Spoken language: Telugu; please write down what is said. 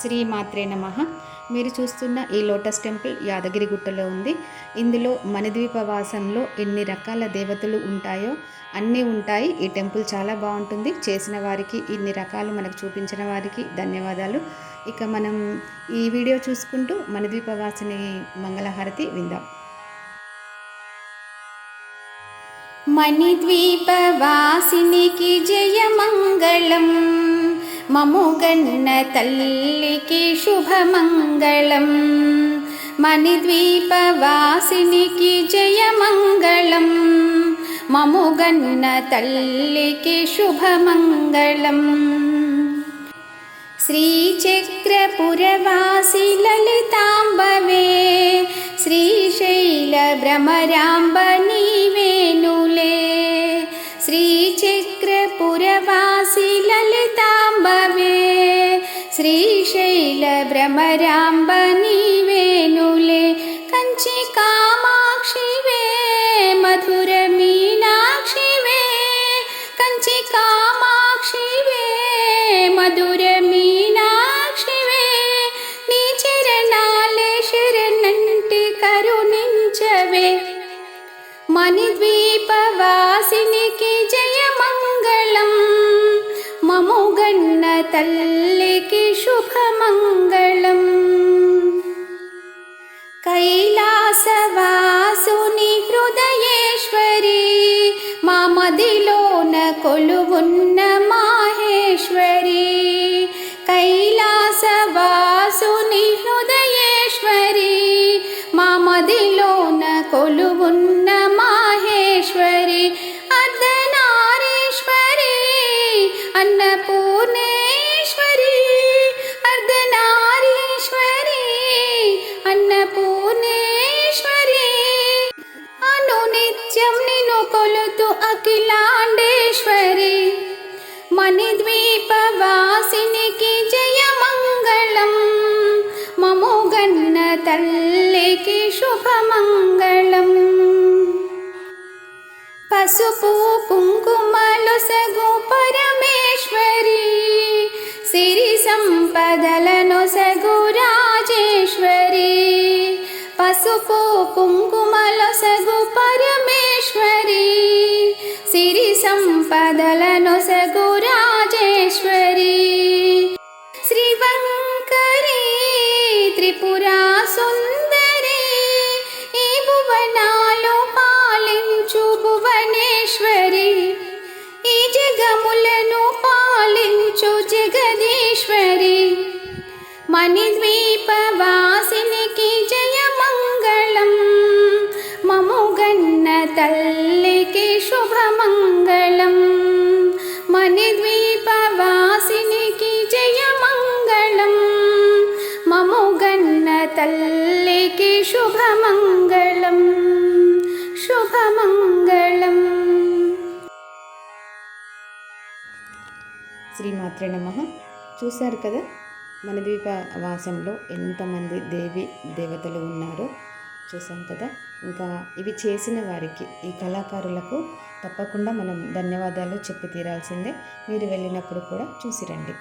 శ్రీ మాత్రే నమ. మీరు చూస్తున్న ఈ లోటస్ టెంపుల్ యాదగిరిగుట్టలో ఉంది. ఇందులో మణిద్వీపవాసంలో ఎన్ని రకాల దేవతలు ఉంటాయో అన్నీ ఉంటాయి. ఈ టెంపుల్ చాలా బాగుంటుంది. చేసిన వారికి ఇన్ని రకాలు మనకు చూపించిన వారికి ధన్యవాదాలు. ఇక మనం ఈ వీడియో చూసుకుంటూ మణిద్వీపవాసిని మంగళహారతి విందాం. మణిద్వీపవాసినికి జయమంగళం మముగన్న తల్లికి శుభమంగళం మణిద్వీపవాసినికి జయమంగళం మముగన్న తల్లికి శుభమంగళం శ్రీచక్రపురవాసి లలితాంబవే శ్రీశైల భ్రమరాంబ నీవేనులే శ్రీచక్రపురవాసి లలితాంబవే శ్రీశైల భ్రమరాంబ నీవేనులే కంచి కామాక్షివే మధుర మీనాక్షివే కంచి కామాక్షివే మధుర మీనాక్షివే నీ చరణాలే శరణంటి కరుణించవే మణిద్వీపవాసినికి జయమంగళం कैलासवासुनि हृदयेश्वरी मामदिो नु न माहेश्वरी कैलासवासुनि हृदयेश्वरी मामदिो न माहेश्वरीश्वरी अन्न నిత్యం నిను కొలుతు అఖిలాండేశ్వరి. మణిద్వీపవాసినికి జయమంగళం. మమోగన్న తల్లికి శుభమంగళం. పసుపు కుంకుమలు సగు పరమేశ్వరి. సిరి సంపదలను సగు రాజేశ్వరి. పసుపు కుంకుమలు సగు పరమేశ్వరి సంపదలను సగు రాజేశ్వరి శ్రీవంకరి త్రిపురా సుందరి ఈ భువనాలు పాలించు భువనేశ్వరి. ఈ జగములను పాలించు జగదీశ్వరి. మణిద్వీపవాసినికి జయమంగళం మముగన్న తల్లికి శుభమంగళం. తల్లికి శుభమంగళం శుభమంగళం. శ్రీమాత్రే నమ. చూశారు కదా మన ద్వీప వాసంలో ఎంతమంది దేవి దేవతలు ఉన్నారో చూసాం కదా. ఇంకా ఇవి చేసిన వారికి ఈ కళాకారులకు తప్పకుండా మనం ధన్యవాదాలు చెప్పి తీరాల్సిందే. మీరు వెళ్ళినప్పుడు కూడా చూసి రండి.